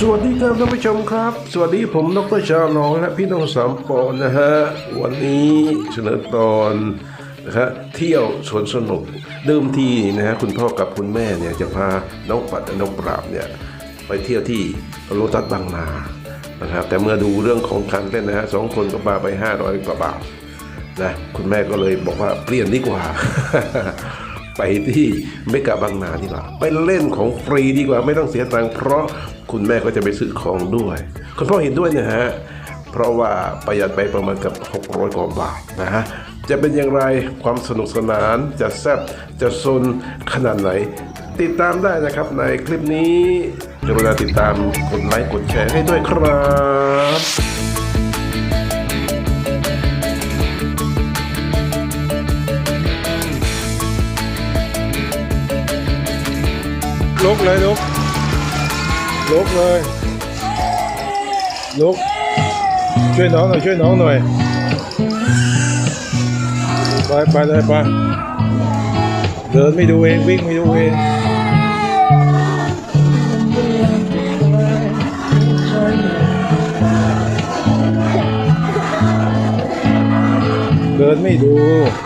สวัสดีครับท่านผู้ชมครับ สวัสดีผมดรชาลองและพี่น้องสามปอนะฮะ วันนี้เสนอตอนนะฮะเที่ยวสวนสนุกเดิมทีนะฮะคุณพ่อกับคุณแม่เนี่ยจะพาน้องปัดและน้องปราบเนี่ยไปเที่ยวที่โลตัสบางนานะครับแต่เมื่อดูเรื่องของการเล่นนะฮะสองคนก็ปาไป 500 กว่าบาทนะคุณแม่ก็เลยบอกว่าเปลี่ยนดีกว่า ไปที่เมกะบางนาดีกว่าไปเล่นของฟรีดีกว่าไม่ต้องเสียตังค์เพราะคุณแม่ก็จะไปซื้อของด้วย คุณพ่อเห็นด้วยนะฮะ เพราะว่าประหยัดไปประมาณกับ 600กว่าบาทนะฮะจะเป็นอย่างไรความสนุกสนานจะแซ่บจะซนขนาดไหน ติดตามได้นะครับในคลิปนี้กรุณาติดตามกดไลค์กดแชร์ให้ด้วยครับ ลุกเลยลุกลุกเลยลุกช่วยน้องหน่อยช่วยน้องหน่อยไปไปเลยไปเดินไม่ดูเองวิ่งไม่ดูเองเดินไม่ดูเดี๋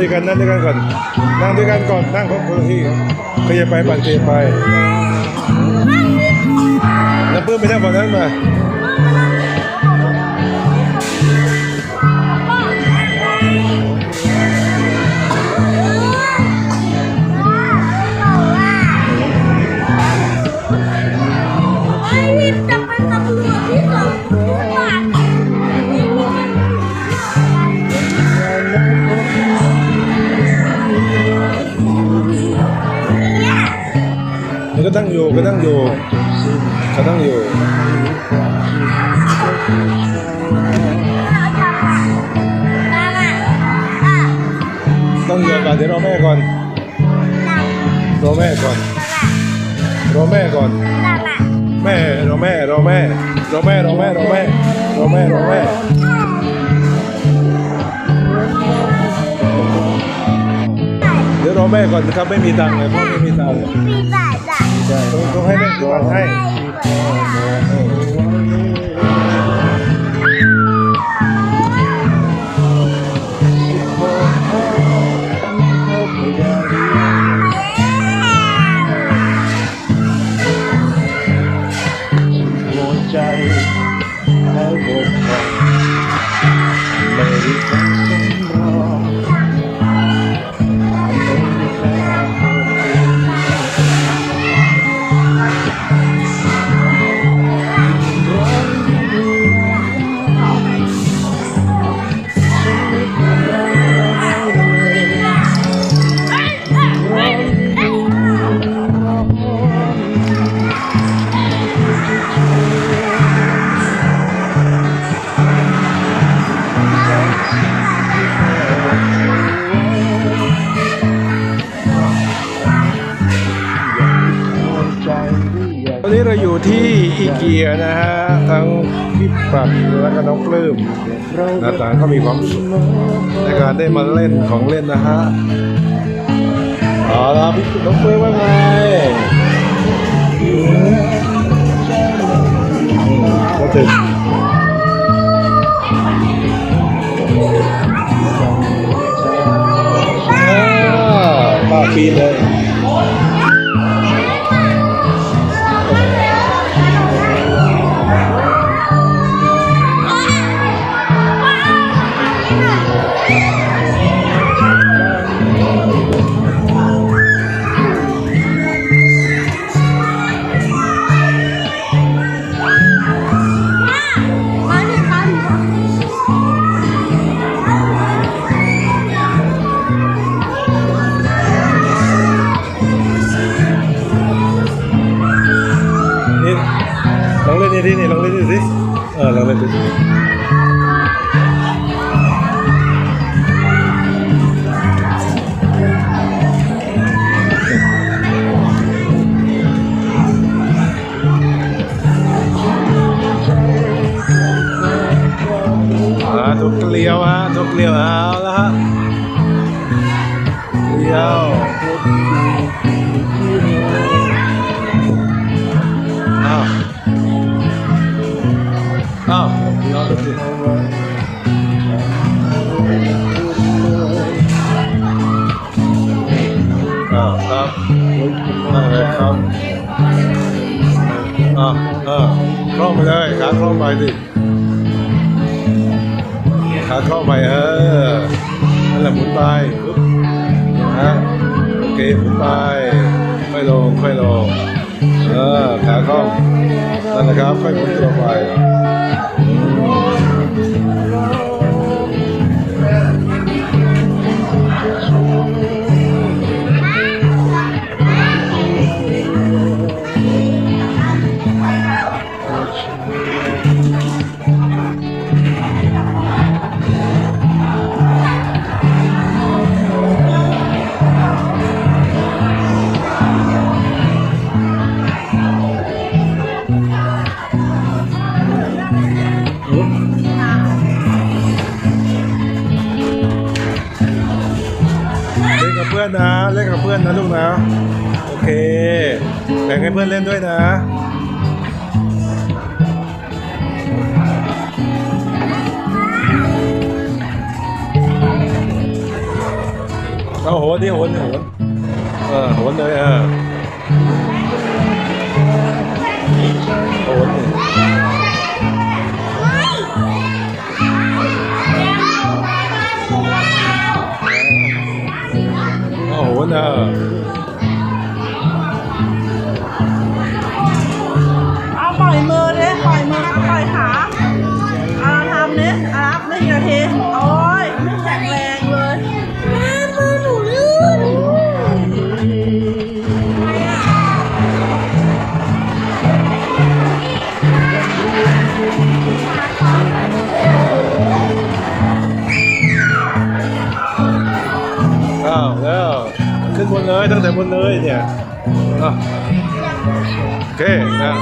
ดี๋ยวนั่งด้วยกันนั่งด้วยกันก่อนนั่งด้วยกันก่อนนั่งคนละที่ขยับไปปั่นขยับไปแล้วเพิ่มไปนั่งฝั่งนั้นมา แล้วก็ตั้งอยู่ก็ตั้งอยู่ก็ตั้งอยู่ต้องอยู่ก่อนเดี๋ยวรอแม่ก่อนรอแม่ก่อนรอแม่ก่อนแม่รอแม่รอแม่รอแม่รอแม่รอแม่รอแม่รอแม่เดี๋ยวรอแม่ก่อนนะครับไม่มีตังค์เลยพ่อไม่มีตังค์ ใช่ต้องต้อ นี้เราอยู่ที่อีเกียนะฮะ ทั้งพี่ปรับและก็น้องปลื้มน้าตาเขามีความสุขในการได้มาเล่นของเล่นนะฮะเอาละพี่น้องปลื้มว่าไงก็ถึงอ่าป้าปีเลย เออลองเล่นดูสิอ่าตัวเกลียวฮะตัวเกลียวเอาแล้วฮะเกลียว ขาเข้าไปเออนั่นแหละหมุนไปปุ๊บนะฮะโอเคหมุนไป ค่อยลงค่อยลงเออขาเข้านั่นแหละครับค่อยหมุนตัวไป อนนะ เล่นกับเพื่อนนะลูกนะ โอเค แบ่งให้เพื่อนเล่นด้วยนะเอาโหนดิโหนดิโหนเออโหนเลยเออ ดิอารับหนึ่งนาที โอ้ยไม่แข็งแรงเลยแม่มือหนูลื่นอ้าวแล้วขึ้นบนเลยตั้งแต่บนเลยเนี่ยอะโอเคนะ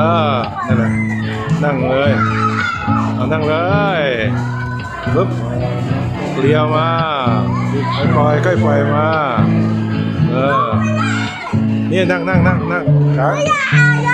อ่านั่นแหละ นั่งเลยเอานั่งเลยปึ๊บเลี้ยวมาค่อยปล่อยค่อยปล่อยมา เออ นี่นั่งนั่งนั่งนั่งขาอ่า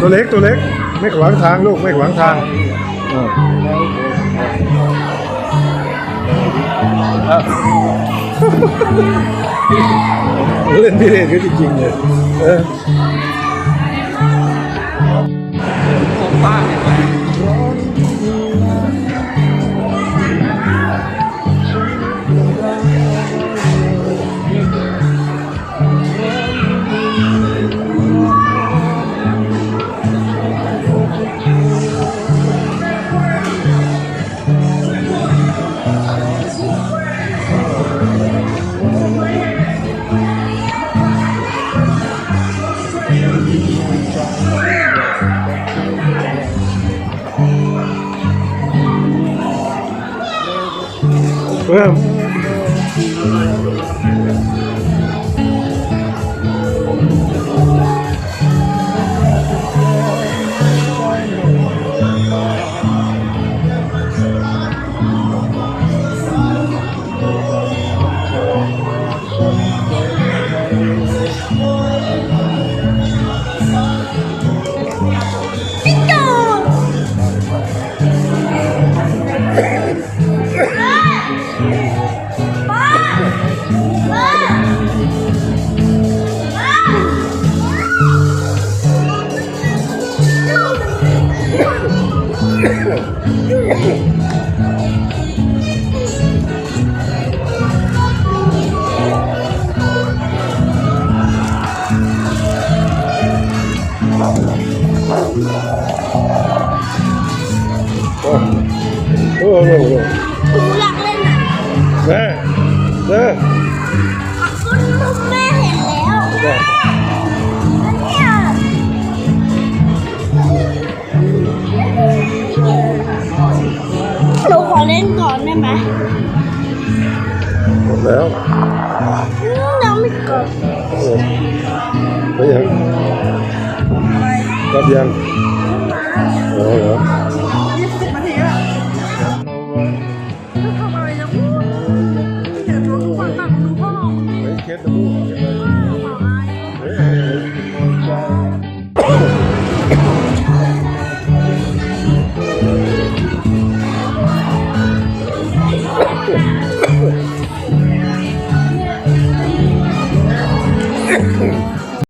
ตัวเล็กตัวเล็ก ไม่ขวางทางลูกไม่ขวางทางอ่าอะเล่นพิเรนก็จริงๆเลยเออเ对。 แล้วน้งไม่กดก็ยังก็ยังอ๋อ